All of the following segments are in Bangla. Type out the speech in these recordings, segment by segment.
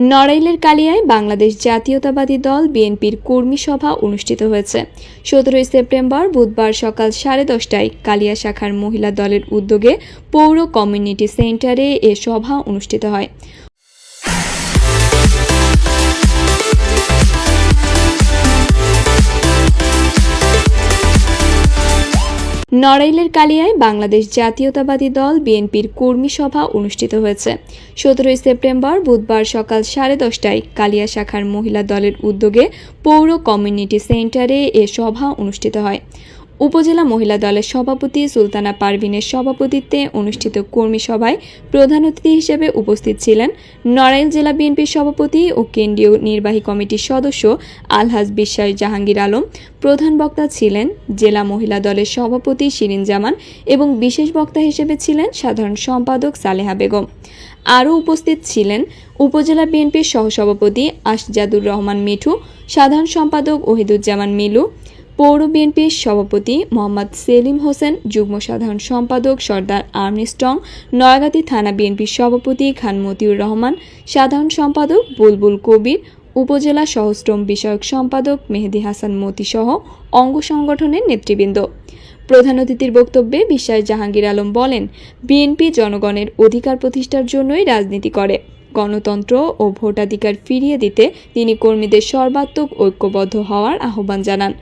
নড়াইলের কালিয়ায় বাংলাদেশ জাতীয়তাবাদী দল বিএনপির কর্মী সভা অনুষ্ঠিত হয়েছে। সতেরোই সেপ্টেম্বর বুধবার সকাল সাড়ে দশটায় কালিয়া শাখার মহিলা দলের উদ্যোগে পৌর কমিউনিটি সেন্টারে এ সভা অনুষ্ঠিত হয়। নড়াইলের কালিয়ায় বাংলাদেশ জাতীয়তাবাদী দল বিএনপির কর্মী সভা অনুষ্ঠিত হয়েছে। সতেরোই সেপ্টেম্বর বুধবার সকাল সাড়ে দশটায় কালিয়া শাখার মহিলা দলের উদ্যোগে পৌর কমিউনিটি সেন্টারে এ সভা অনুষ্ঠিত হয়। উপজেলা মহিলা দলের সভাপতি সুলতানা পারভিনের সভাপতিত্বে অনুষ্ঠিত কর্মী সভায় প্রধান অতিথি হিসেবে উপস্থিত ছিলেন নড়াইল জেলা বিএনপির সভাপতি ও কেন্দ্রীয় নির্বাহী কমিটির সদস্য আলহাজ বিশ্বাস জাহাঙ্গীর আলম, প্রধান বক্তা ছিলেন জেলা মহিলা দলের সভাপতি শিরিন জামান এবং বিশেষ বক্তা হিসেবে ছিলেন সাধারণ সম্পাদক সালেহা বেগম। আরও উপস্থিত ছিলেন উপজেলা বিএনপির সহসভাপতি আশজাদুর রহমান মিঠু, সাধারণ সম্পাদক ওহিদুজ্জামান মিলু পৌর বিএনপির সভাপতি মোহাম্মদ সেলিম হোসেন, যুগ্ম সাধারণ সম্পাদক সর্দার আর্মস্ট্রং, নয়াগাতি থানা বিএনপির সভাপতি খান মতিউর রহমান, সাধারণ সম্পাদক বুলবুল কবির, উপজেলা সহশ্রম বিষয়ক সম্পাদক মেহেদি হাসান মতি সহ অঙ্গ সংগঠনের নেতৃবৃন্দ। প্রধান অতিথির বক্তব্যে বিশ্বাস জাহাঙ্গীর আলম বলেন, বিএনপি জনগণের অধিকার প্রতিষ্ঠার জন্যই রাজনীতি করে। গণতন্ত্র ও ভোটাধিকার ফিরিয়ে দিতে তিনি কর্মীদের সর্বাত্মক ঐক্যবদ্ধ হওয়ার আহ্বান জানান।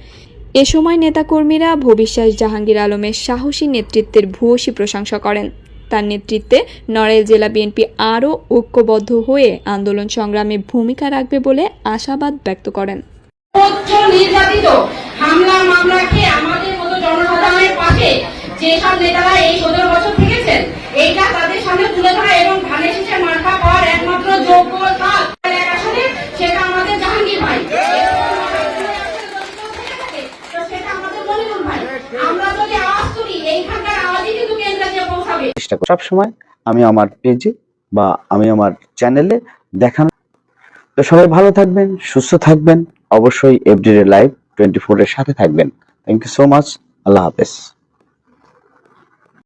এ সময় নেতাকর্মীরা ভবিষ্যাস জাহাঙ্গীর আলমের সাহসী নেতৃত্বের ভূয়সী প্রশংসা করেন। তার নেতৃত্বে নড়াইল জেলা বিএনপি আরও ঐক্যবদ্ধ হয়ে আন্দোলন সংগ্রামে ভূমিকা রাখবে বলে আশাবাদ ব্যক্ত করেন। হামলা মামলাকে আমাদের মতো জনসাধারণের পাশে যেসব নেতারা এইখানকার আওয়াজই চেষ্টা করি। সবসময় আমি আমার পেজে বা আমি আমার চ্যানেলে দেখানো। তো সবাই ভালো থাকবেন, সুস্থ থাকবেন, অবশ্যই এভরিডে লাইভ টোয়েন্টি ফোর এর সাথে থাকবেন। থ্যাংক ইউ সো মাচ আল্লাহ হাফেজ।